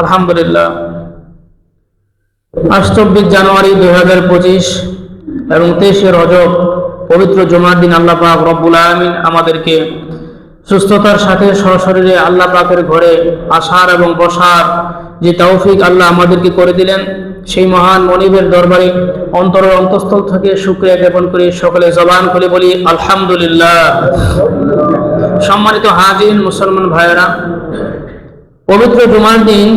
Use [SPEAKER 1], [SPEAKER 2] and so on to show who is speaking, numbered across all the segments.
[SPEAKER 1] আলহামদুলিল্লাহ। আজ চব্বিশ জানুয়ারি দুই হাজার পঁচিশ এবং তেইশে রজব, পবিত্র জমার দিন আল্লাহ পাক রব্বুল আলমিন আমাদেরকে সুস্থতার সাথে সশরীরে আল্লাহ পাকের ঘরে আসার এবং বসার যে তৌফিক আল্লাহ আমাদেরকে করে দিলেন, সেই মহান মনিবের দরবারে অন্তরের অন্তঃস্থল থেকে শুক্রিয়া জ্ঞাপন করে সকলে জবান করে বলি, আলহামদুলিল্লাহ। সম্মানিত হাজির মুসলমান ভাইয়েরা পবিত্র জুমার দিন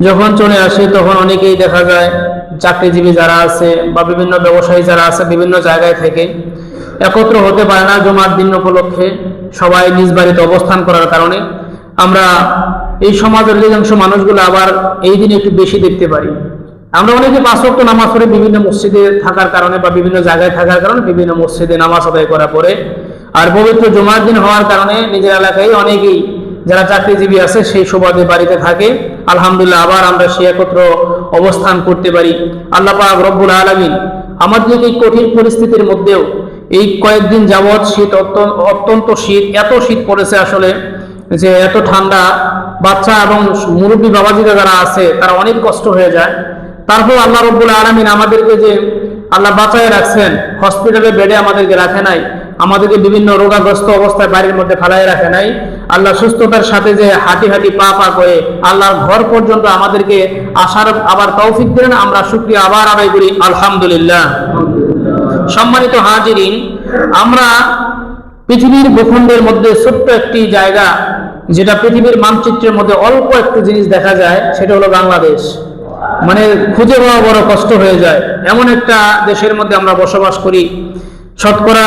[SPEAKER 1] যখন চলে আসে, তখন অনেকেই দেখা যায় চাকরিজীবী যারা আছে বা বিভিন্ন ব্যবসায়ী যারা আছে বিভিন্ন জায়গায় থেকে একত্র হতে পারে না জুমার দিন উপলক্ষে সবাই নিজ বাড়িতে অবস্থান করার কারণে। আমরা এই সমাজের অধিকাংশ মানুষগুলো আবার এই দিনে একটু বেশি দেখতে পারি। আমরা অনেকে পাঁচ ওয়াক্ত নামাজ পড়ে বিভিন্ন মসজিদে থাকার কারণে বা বিভিন্ন জায়গায় থাকার কারণে বিভিন্ন মসজিদে নামাজ আদায় করা পরে আর পবিত্র জুমার দিন হওয়ার কারণে নিজের এলাকায় অনেকেই যারা চাকরিজীবী আছে, সেই সুবাদে বাড়িতে থাকে। আলহামদুলিল্লাহ, আবার আমরা সে একত্র অবস্থান করতে পারি। আল্লাহ পাক রব্বুল আলমিন আমাদের এই কঠিন পরিস্থিতির মধ্যেও এই কয়েকদিন যাবৎ শীত অত্যন্ত শীত, এত শীত পড়েছে আসলে যে এত ঠান্ডা। বাচ্চা এবং মুরব্বী বাবাজিরা যারা আছে, তারা অনেক কষ্ট হয়ে যায়। তারপর আল্লাহ রব্বুল আলমিন আমাদেরকে যে আল্লাহ বাঁচায় রাখছেন, হসপিটালে বেডে আমাদেরকে রাখে নাই আমাদেরকে বিভিন্ন রোগাগ্রস্ত অবস্থায় বাড়ির মধ্যে ফেলাই রাখে নাই। আল্লাহ সুস্থতার সাথে যে হাঁটি হাঁটি পা পা করে আল্লাহর ঘর পর্যন্ত আমাদেরকে আসার আবার তৌফিক দিলেন, আমরা শুক্রিয়া আবার আদায় করি। আলহামদুলিল্লাহ। সম্মানিত হাজিরিন, আমরা পৃথিবীর ভূখণ্ডের মধ্যে ছোট্ট একটি জায়গা, যেটা পৃথিবীর মানচিত্রের মধ্যে অল্প একটু জিনিস দেখা যায়, সেটা হলো বাংলাদেশ। মানে খুঁজে পাওয়া বড় কষ্ট হয়ে যায়। এমন একটা দেশের মধ্যে আমরা বসবাস করি। শতকরা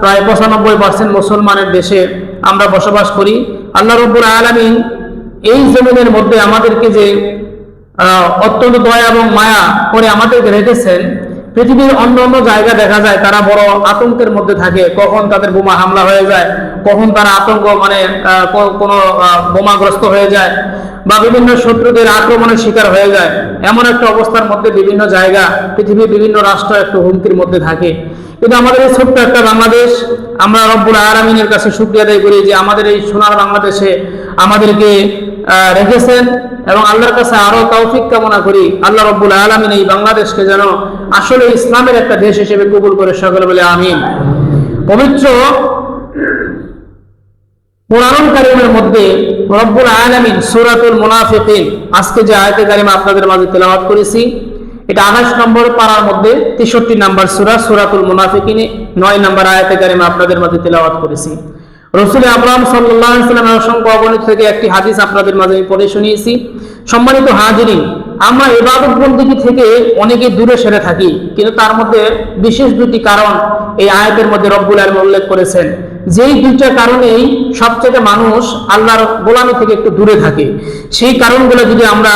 [SPEAKER 1] প্রায় পঁচানব্বই পার্সেন্ট মুসলমানের দেশে আমরা বসবাস করি। আল্লাহ রব্বুল আলমিন এই জমিনের মধ্যে আমাদেরকে যে অত্যন্ত দয়া এবং মায়া করে আমাদেরকে রেখেছেন, পৃথিবীর অন্য অন্য জায়গা দেখা যায় তারা বড় আতঙ্কের মধ্যে থাকে। কখন তাদের বোমা হামলা হয়ে যায়, কখন তারা আতঙ্ক মানে কোনো বোমাগ্রস্ত হয়ে যায় বা বিভিন্ন শত্রুদের আক্রমণের শিকার হয়ে যায়। এমন একটা অবস্থার মধ্যে বিভিন্ন জায়গা, পৃথিবীর বিভিন্ন রাষ্ট্র একটু হুমকির মধ্যে থাকে। কিন্তু আমাদের এই ছোট্ট একটা বাংলাদেশ আমরা রব্বুল আরামিনের কাছে শুক্রিয়া আদায় করি যে আমাদের এই সোনার বাংলাদেশে আমাদেরকে রেখেছেন এবং আল্লাহর কাছে আরও তৌফিক কামনা করি। আল্লাহ রব্বুল আলমিন এই বাংলাদেশকে যেন আসলে ইসলামের একটা দেশ হিসেবে কবুল করে সকলে বলে আমিন। পবিত্র কোরআন কারিমের মধ্যে রব্বুল আলামিন সুরাতুল মুনাফিকিন, আজকে যে আয়াতে কারিমা আপনাদের মাঝে তেলাওয়াত করেছি এটা আঠাশ নম্বর পাড়ার মধ্যে তেষট্টি নাম্বার সুরা, সুরাতুল মুনাফিকিনে, নয় নাম্বার আয়াতে কারিমা আপনাদের মাঝে তেলাওয়াত করেছি। রসুল আব্রাহাম সাল্লাহ সাল্লামের অসংখ্য অবনীত থেকে একটি হাদিস আপনাদের মাঝে আমি পড়ে শুনিয়েছি। সম্মানিত হাজিরিন আমরা এবাদত বন্দিগি থেকে অনেকে দূরে সেরে থাকি, কিন্তু তার মধ্যে বিশেষ দুটি কারণ এই আয়াতের মধ্যে রব্বুল আলম উল্লেখ করেছেন। যেই দুইটা কারণেই সবচেয়ে মানুষ আল্লাহর গোলামি থেকে একটু দূরে থাকে। সেই কারণগুলো যদি আমরা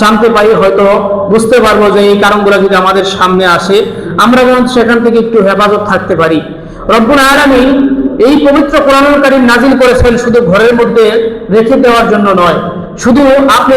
[SPEAKER 1] জানতে পারি, হয়তো বুঝতে পারব যে এই কারণগুলো যদি আমাদের সামনে আসে, আমরা যেন সেখান থেকে একটু হেফাজত থাকতে পারি। রব্বুল আলামিন এই পবিত্র কোরআনুল কারীম নাজিল করেছেন শুধু ঘরের মধ্যে রেখে দেওয়ার জন্য নয় শুধু আপনি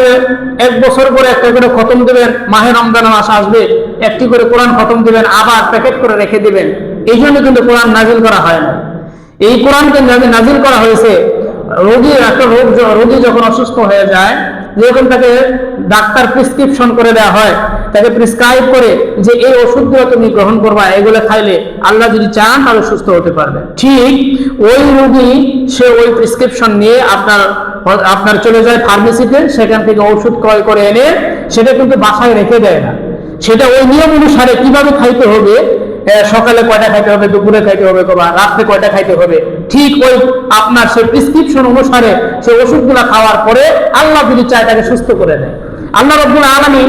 [SPEAKER 1] এক বছর পরে একটা করে খতম দেবেন, মাহে রমজান মাস আসবে, একটি করে কোরআন খতম দেবেন, আবার প্যাকেট করে রেখে দিবেন, এই জন্য কিন্তু কোরআন নাজিল করা হয় না। এই কোরআনকে নাজি- নাজিল করা হয়েছে, রোগী, একটা রোগ রোগী যখন অসুস্থ হয়ে যায়, যখন তাকে ডাক্তার প্রেসক্রিপশন করে দেওয়া হয়, তাকে প্রেসক্রাইব করে যে এই ওষুধগুলো তুমি গ্রহণ করবা, এগুলো খাইলে আল্লাহ যদি চান, তাহলে সুস্থ হতে পারবে। ঠিক ওই রোগী, সে ওই প্রেসক্রিপশন নিয়ে আপনার আপনার চলে যায় ফার্মেসিতে সেখান থেকে ওষুধ ক্রয় করে এনে সেটা কিন্তু বাসায় রেখে দেয় না। সেটা ওই নিয়ম অনুসারে কীভাবে খাইতে হবে? সকালে কয়টা খাইতে হবে, দুপুরে খাইতে হবে বা রাত্রে কয়টা খাইতে হবে? ঠিক ওই আপনার সেই প্রেসক্রিপশন অনুসারে সেই ওষুধগুলো খাওয়ার পরে আল্লাহ যদি চায় তাকে সুস্থ করে দেয়। আল্লাহ রব্বুল আলমিন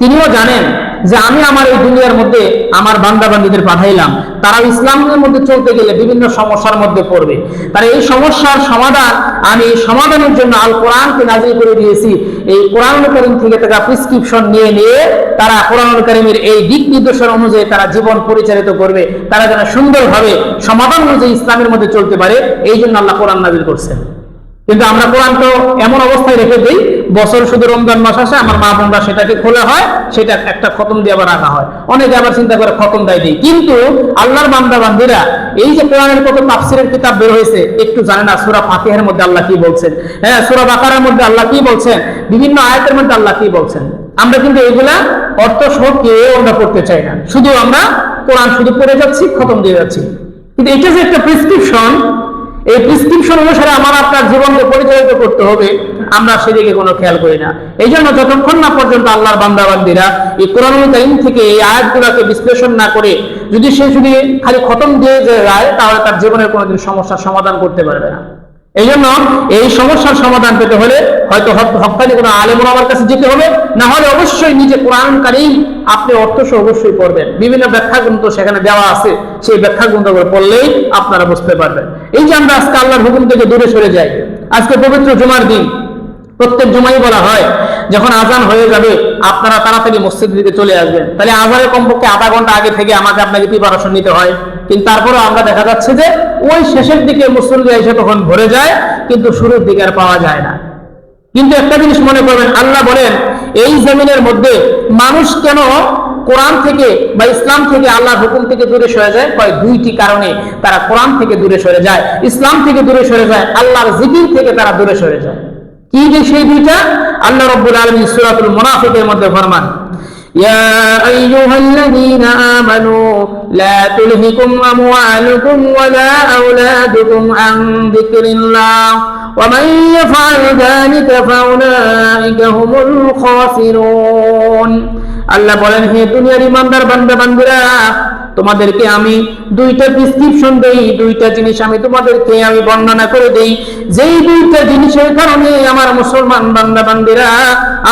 [SPEAKER 1] তিনিও জানেন যে আমি আমার এই দুনিয়ার মধ্যে আমার বান্দা বান্দিদের পাঠাইলাম তারা ইসলামের মধ্যে চলতে গেলে বিভিন্ন সমস্যার মধ্যে পড়বে। তারা এই সমস্যার সমাধান আমি এই সমাধানের জন্য আল কোরআনকে নাজিল করে দিয়েছি। এই কোরআন করিম থেকে তারা প্রেসক্রিপশন নিয়ে নিয়ে তারা কোরআন করিমের এই দিক নির্দেশন অনুযায়ী তারা জীবন পরিচালিত করবে। তারা যেন সুন্দরভাবে সমাধান অনুযায়ী ইসলামের মধ্যে চলতে পারে, এই জন্য আল্লাহ কোরআন নাজিল করছেন। কিন্তু আমরা কোরআন তো এমন অবস্থায় রেখে দিই, বছর শুধু রমজান মাস আসে, আমার মা বোনরা সেটাকে খোলা হয়, সেটা একটা খতম দিয়ে আবার রাখা হয়। অনেকে আবার চিন্তা করে খতম দেয় দিই। কিন্তু আল্লাহর বান্দা বান্দিরা এই যে কোরআনের কত তাফসিরের কিতাব বের হয়েছে, একটু জানে না, সুরা ফাতিহার মধ্যে আল্লাহ কি বলছেন? হ্যাঁ সুরা বাকারার মধ্যে আল্লাহ কি বলছেন? বিভিন্ন আয়াতের মধ্যে আল্লাহ কি বলছেন? আমরা কিন্তু এগুলা অর্থ সহ কেউ আমরা পড়তে চাই না। শুধু আমরা কোরআন শুধু পড়ে যাচ্ছি, খতম দিয়ে যাচ্ছি। কিন্তু এটা যে একটা প্রেসক্রিপশন এই প্রেসক্রিপশন অনুসারে আমার আপনার জীবনকে পরিচালিত করতে হবে। আমরা সেদিকে কোনো খেয়াল করি না। এই জন্য যতক্ষণ না পর্যন্ত আল্লাহর বান্দাবান্দিরা এই কোরআন কারিম থেকে এই আয়াতগুলোকে বিশ্লেষণ না করে, যদি সে যদি খালি খতম দিয়ে যায় তাহলে তার জীবনের কোনোদিন সমস্যার সমাধান করতে পারবে না। এই জন্য এই সমস্যার সমাধান পেতে হলে হয়তো হক- হক্কানি কোনো আলেমন আমার কাছে যেতে হবে। না হলে অবশ্যই নিজে কোরআন কারিম আপনি অর্থ অবশ্যই পড়বেন। বিভিন্ন ব্যাখ্যা গ্রন্থ সেখানে দেওয়া আছে। সেই ব্যাখ্যা গ্রন্থগুলো পড়লেই আপনারা বুঝতে পারবেন। এই যে আমরা আজকে আল্লাহর হুকুম থেকে দূরে সরে যাই, আজকে পবিত্র জুমার দিন, প্রত্যেক জুমাই বলা হয়, যখন আজান হয়ে যাবে, আপনারা তাড়াতাড়ি মসজিদ দিকে চলে আসবেন। তাহলে আজানের কমপক্ষে আধা ঘণ্টা আগে থেকে আমাকে আপনাকে প্রিপারেশন নিতে হয়। কিন্তু তারপরে আমরা দেখা যাচ্ছে যে, ওই শেষের দিকে মুসলিম এসে তখন ভরে যায়, কিন্তু শুরুর দিকে আর পাওয়া যায় না। কিন্তু একটা জিনিস মনে করবেন, আল্লাহ বলেন, এই জমিনের মধ্যে মানুষ কেন কোরআন থেকে বা ইসলাম থেকে আল্লাহর হুকুম থেকে দূরে সরে যায় কয় দুইটি কারণে তারা কোরআন থেকে দূরে সরে যায় ইসলাম থেকে দূরে সরে যায় আল্লাহর জিকির থেকে তারা দূরে সরে যায় কি যে সেই দুইটা আল্লাহ রব্বুল আলমী সুরাতুল মুনাফিকের মধ্যে ফরমান يا أيها الذين آمنوا لا تلهكم أموالكم ولا أولادكم عن ذكر الله ومن يفعل ذلك فأولئك هم الخاسرون আল্লাহ বলেন, হে দুনিয়ার ইমানদার বান্দা বান্দিরা, তোমাদেরকে আমি দুইটা প্রেসক্রিপশন দেই। দুইটা জিনিস আমি তোমাদেরকে আমি বর্ণনা করে দেই। যেই দুইটা জিনিসের কারণে আমার মুসলমান বান্দা বান্দিরা,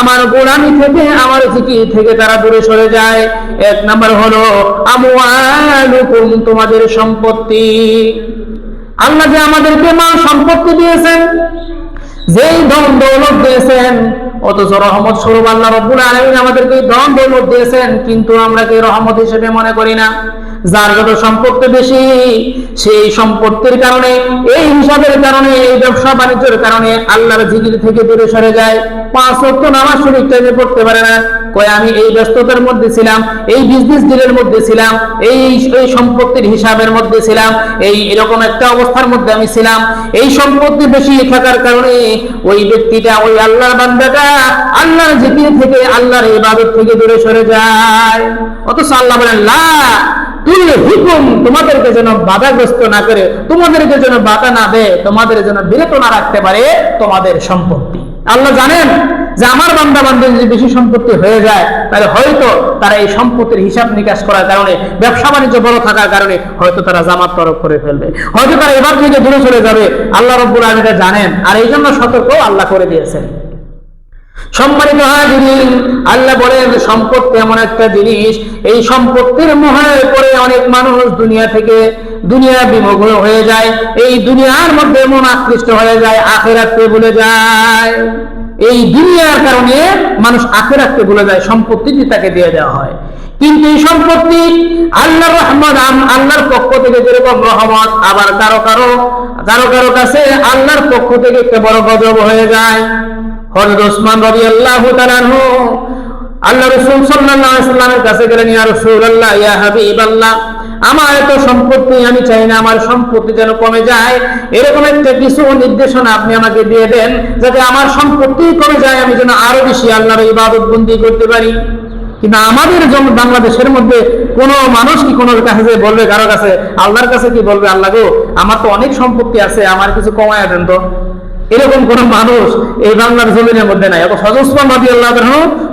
[SPEAKER 1] আমার গোড়ামি থেকে, আমার জিকির থেকে তারা দূরে সরে যায়। এক নাম্বার হলো, আমওয়ালুকুম, তোমাদের সম্পত্তি। আল্লাহ যে আমাদেরকে মাল সম্পত্তি দিয়েছেন, যেই ধন দৌলত দিয়েছেন অথচ রহমত স্বরূপ আল্লাহ রব্বুল আলমিন আমাদেরকে ধন দৌলত দিয়েছেন, কিন্তু আমরা কি রহমত হিসেবে মনে করি না? যার যত সম্পত্তি বেশি, সেই সম্পত্তির কারণে, এই হিসাবের কারণে, এই ব্যবসা বাণিজ্যের কারণে আল্লাহর জিগির থেকে দূরে সরে যায়। পাঁচ ওয়াক্ত নামাজ শরীর পড়তে পারে না। কয় আমি এই ব্যস্ততার মধ্যে ছিলাম, এই বিজনেস ডিলের মধ্যে ছিলাম, এই এই সম্পত্তির হিসাবের মধ্যে ছিলাম, এই এরকম একটা অবস্থার মধ্যে আমি ছিলাম। এই সম্পত্তি বেশি থাকার কারণে ওই ব্যক্তিটা, ওই আল্লাহর বান্দাটা আল্লাহর জিকির থেকে আল্লাহর ইবাদত থেকে দূরে সরে যায়। অথচ আল্লাহ বলেন, লা হুকুম তোমাদেরকে যেন বাধাগ্রস্ত না করে, তোমাদেরকে যেন বাধা না দেয়, তোমাদের যেন বিরত না রাখতে পারে তোমাদের সম্পত্তি। আল্লাহ জানেন যে আমার বান্দা বান্ধব যদি বেশি সম্পত্তি হয়ে যায়, তাহলে হয়তো তারা এই সম্পত্তির হিসাব নিকাশ করার কারণে, ব্যবসা বাণিজ্য বড় থাকার কারণে হয়তো তারা জামাত তরফ করে ফেলবে। হয়তো তারা এবার থেকে দূরে চলে যাবে। আল্লাহ রব্বুল আলমীরা জানেন। আর এই জন্য সতর্ক আল্লাহ করে দিয়েছেন। সম্মানিত হাজিরিন, আল্লাহ বলেন সম্পত্তি এমন একটা জিনিস, এই সম্পত্তির মোহে পরে অনেক মানুষ দুনিয়া থেকে দুনিয়া বিমুখ হয়ে যায়। এই দুনিয়ার মধ্যে মন আকৃষ্ট হয়ে যায়, আখেরাতে ভুলে যায়। এই দুনিয়ার কারণে মানুষ আখেরাতকে ভুলে যায়, সম্পত্তি যে তাকে দিয়ে দেওয়া হয়। কিন্তু এই সম্পত্তি আল্লাহর রহমত আল্লাহর পক্ষ থেকে যেরকম রহমত, আবার কারও কারও কারও কারও কাছে আল্লাহর পক্ষ থেকে একটা বড় গজব হয়ে যায়। হযরত ওসমান তাআলা আনহু, আল্লাহ রাসূল সাল্লাল্লাহু আলাইহি সাল্লামের কাছে গেলেন ইয়া রাসূলুল্লাহ, ইয়া হাবিবাল্লাহ আমার এত সম্পত্তি, আমি চাই না আমার সম্পত্তি যেন কমে যায়। এরকম একটা কিছু নির্দেশনা আপনি আমাকে দিয়ে দেন, যাতে আমার সম্পত্তি কমে যায়, আমি যেন আরও বেশি আল্লাহর ইবাদত বন্দি করতে পারি। কিন্তু আমাদের জন্য বাংলাদেশের মধ্যে কোন মানুষ কি কোন কাছে যে বলবে, কারও কাছে আল্লাহর কাছে কি বলবে, আল্লাহ গো, আমার তো অনেক সম্পত্তি আছে, আমার কিছু কমায় দেন তো। এরকম কোন মানুষ এই বাংলার জমিনের মধ্যে নাই। আল্লাহ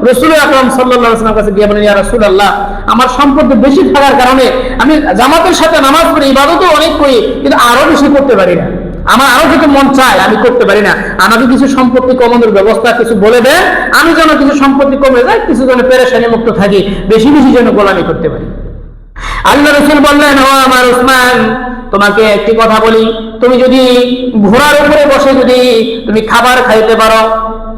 [SPEAKER 1] রসুল আকরম সাল্লাহ কাছে গিয়ে বলেন রসুল আল্লাহ আমার সম্পত্তি বেশি থাকার কারণে আমি জামাতের সাথে নামাজ পড়ি, ইবাদতও অনেক করি, কিন্তু আরও বেশি করতে পারি না। আমার আরও কিছু মন চায়, আমি করতে পারি না। আমাকে কিছু সম্পত্তি কমানোর ব্যবস্থা কিছু বলে দেয় আমি যেন কিছু সম্পত্তি কমে যায়, কিছু যেন পেরেশানি মুক্ত থাকি, বেশি বেশি যেন গোলামি করতে পারি। আল্লাহ রসুল বললেন, ও আমার উসমান, তোমাকে একটি কথা বলি। তুমি যদি ঘোড়ার উপরে বসে যদি তুমি খাবার খাইতে পারো,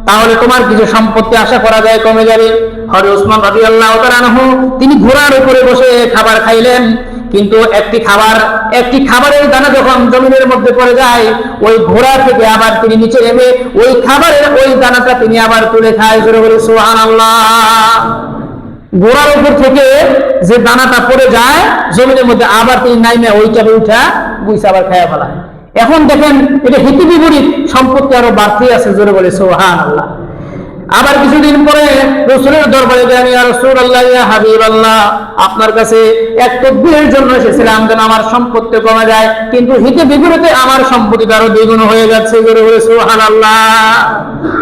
[SPEAKER 1] তাহলে তোমার কিছু সম্পত্তি আশা করা যায় কমে যাবে। হরে উসমান রাজি আল্লাহ তিনি ঘোড়ার উপরে বসে খাবার খাইলেন। কিন্তু একটি খাবার, একটি খাবারের দানা যখন জমিনের মধ্যে পড়ে যায়, ওই ঘোড়া থেকে আবার তিনি নিচে নেমে, ওই খাবারের ওই দানাটা তিনি আবার তুলে খায়। জোরে বলে সোহান ঘোড়ার উপর থেকে যে দানাটা পড়ে যায়, জমিনের মধ্যে আবার তিনি নাইমে ওইটা উঠা বুঝছে আবার খায়া ফেলায় এখন দেখেন, এটা হিতি বিপরীত, সম্পত্তি আরও বাড়তি আছে, জোরে বলে সোহান আল্লাহ আবার কিছুদিন পরে রসুলের দরবারে গেলেন ইয়া রসুল আল্লাহ হাবিব আল্লাহ আপনার কাছে এক তকবীরের জন্য এসেছিলাম যেন আমার সম্পত্তি কমে যায়, কিন্তু হিতে বিপরীতে আমার সম্পত্তি আরও দ্বিগুণ হয়ে যাচ্ছে, জোরে বলে সোহান আল্লাহ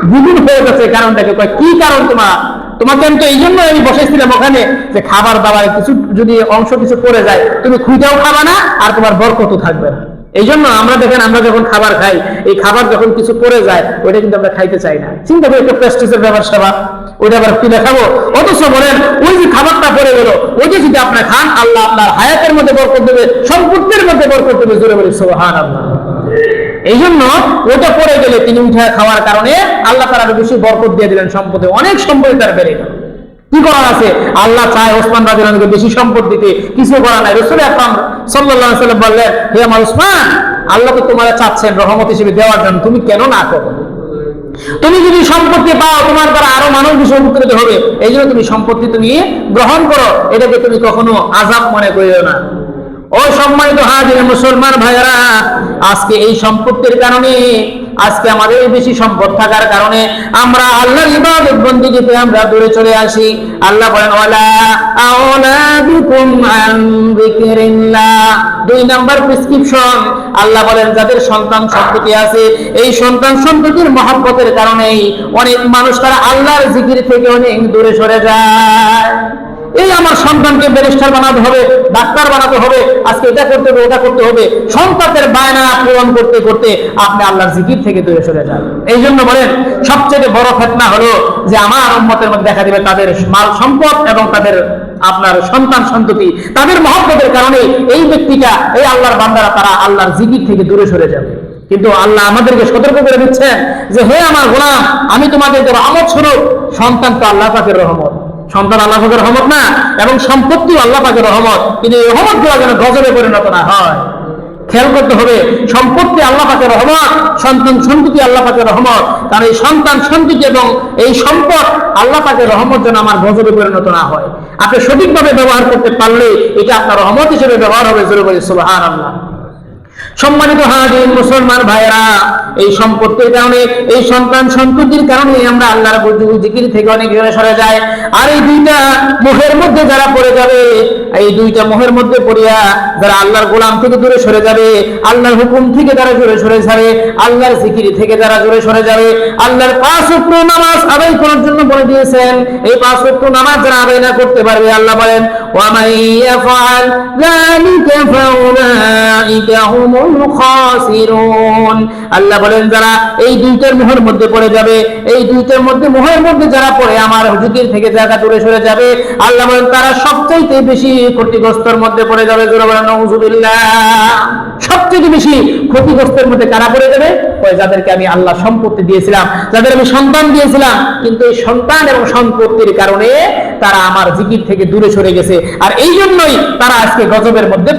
[SPEAKER 1] দ্বিগুণ হয়ে যাচ্ছে কারণটাকে কি কারণ তোমার? তোমাকে আমি তো এই জন্য আমি বসেছিলাম ওখানে যে খাবার দাবার কিছু, যদি অংশ কিছু পড়ে যায়, তুমি খুঁজেও খাবা না, আর তোমার বরকতও থাকবে না। এই জন্য আমরা দেখেন, আমরা যখন খাবার খাই, এই খাবার যখন কিছু পড়ে যায়, ওইটা কিন্তু আমরা খাইতে চাই না। চিন্তা করি একটা প্রেস্টিজের ব্যাপার সেবা। ওইটা আবার কিনে খাব অথচ বলেন, ওই যে খাবারটা পড়ে গেল ওইটা যদি আপনার খান, আল্লাহ আপনার হায়াতের মধ্যে বরকত দেবে, সম্পত্তির মধ্যে বরকত দেবে, জোরে বলি সোহান আল্লাহ এই জন্য ওটা পড়ে গেলে তিনি উঠে খাওয়ার কারণে আল্লাহ তার আরও বেশি বরকত দিয়ে দিলেন সম্পদে। অনেক সম্পত্তি তার বেড়ে গেল। কি করার আছে? আল্লাহ চায় ওসমান রাজুকে বেশি সম্পদ দিতে। কিছু করার নাই। রসুল আকরাম আলাইহি সাল্লাম বললেন, হে আমার ওসমান, আল্লাহ তো তোমার চাচ্ছেন রহমত হিসেবে দেওয়ার জন্য। তুমি কেন না করো? তুমি যদি সম্পত্তি পাও, তোমার দ্বারা আরও মানুষ বেশি উপকৃত হবে। এই জন্য তুমি সম্পত্তি তুমি গ্রহণ করো। এটাকে তুমি কখনো আজাব মনে করিও না। ও সম্মানিত হাজির মুসলমান ভাইয়েরা, আজকে এই সম্পত্তির কারণে, আজকে আমাদের বেশি সম্পদ থাকার কারণে আমরা আল্লাহর ইবাদত বন্দিগিতে আমরা দূরে চলে আসি। আল্লাহ বলেন, ওয়ালা আওলাদুকুম আন যিকরিল্লাহ। দুই নাম্বার প্রেসক্রিপশন আল্লাহ বলেন, যাদের সন্তান সন্ততি আছে, এই সন্তান সন্ততির মহব্বতের কারণেই অনেক মানুষ তারা আল্লাহর জিকির থেকে অনেক দূরে সরে যায়। এই আমার সন্তানকে ব্যারিস্টার বানাতে হবে, ডাক্তার বানাতে হবে, আজকে এটা করতে হবে, ওটা করতে হবে সন্তানের বায়না পূরণ করতে করতে আপনি আল্লাহর জিকির থেকে দূরে সরে যান। এই জন্য বলেন, সবচেয়ে বড় ফেতনা হলো যে আমার উম্মতের মধ্যে দেখা দিবে তাদের মাল সম্পদ এবং তাদের আপনার সন্তান সন্ততি। তাদের মহব্বতের কারণে এই ব্যক্তিটা, এই আল্লাহর বান্দারা তারা আল্লাহর জিকির থেকে দূরে সরে যাবে। কিন্তু আল্লাহ আমাদেরকে সতর্ক করে দিচ্ছেন যে, হে আমার গোলাম, আমি তোমাদের আমদ স্বরূপ, সন্তান তো আল্লাহ পাকের রহমত। সন্তান আল্লাহ পাকের রহমত না, এবং সম্পত্তি আল্লাহ পাকের রহমত। কিন্তু এই রহমতগুলো যেন গজবে পরিণত না হয়। খেয়াল করতে হবে, সম্পত্তি আল্লাহ পাকের রহমত, সন্তান সন্ততি আল্লাহ পাকের রহমত। কারণ এই সন্তান সন্ততি এবং এই সম্পদ আল্লাহ পাকের রহমত যেন আমার গজবে পরিণত না হয়। আপনি সঠিকভাবে ব্যবহার করতে পারলে এটা আপনার রহমত হিসেবে ব্যবহার হবে, জোরে বলে আল্লাহ সম্মানিত হাজির মুসলমান ভাইরা এই সম্পত্তির কারণে, এই সন্তান সন্ততির কারণে আমরা আল্লাহর জিকির থেকে অনেক দূরে সরে যায় আর এই দুইটা মোহের মধ্যে যারা পড়ে যাবে, এই দুইটা মোহের মধ্যে পড়িয়া যারা আল্লাহর গোলাম থেকে দূরে সরে যাবে, আল্লাহর হুকুম থেকে যারা দূরে সরে যাবে, আল্লাহর জিকির থেকে যারা দূরে সরে যাবে, আল্লাহর পাঁচ উক্ত নামাজ আদায় করার জন্য বলে দিয়েছেন। এই পাঁচ উক্ত নামাজ যারা আদায় না করতে পারবে, আল্লাহ বলেন আল্লাহ বলেন যারা এই দুইটার মোহের মধ্যে পড়ে যাবে, এই দুইটার মধ্যে মোহের মধ্যে যারা পড়ে, আমার হুজুকির থেকে জায়গা দূরে সরে যাবে। আল্লাহ বলেন, তারা সবচাইতে বেশি ক্ষতিগ্রস্তর মধ্যে পড়ে যাবে সবচেয়ে বেশি ক্ষতিগ্রস্তের মধ্যে কারা পড়ে যাবে? যাদেরকে আমি আল্লাহ সম্পত্তি দিয়েছিলাম, যাদের আমি সন্তান দিয়েছিলাম, কিন্তু এই সন্তান এবং সম্পত্তির কারণে তারা আমার জিকির থেকে দূরে সরে গেছে। আর এই জন্যই তারা আজকে গজবের মধ্যে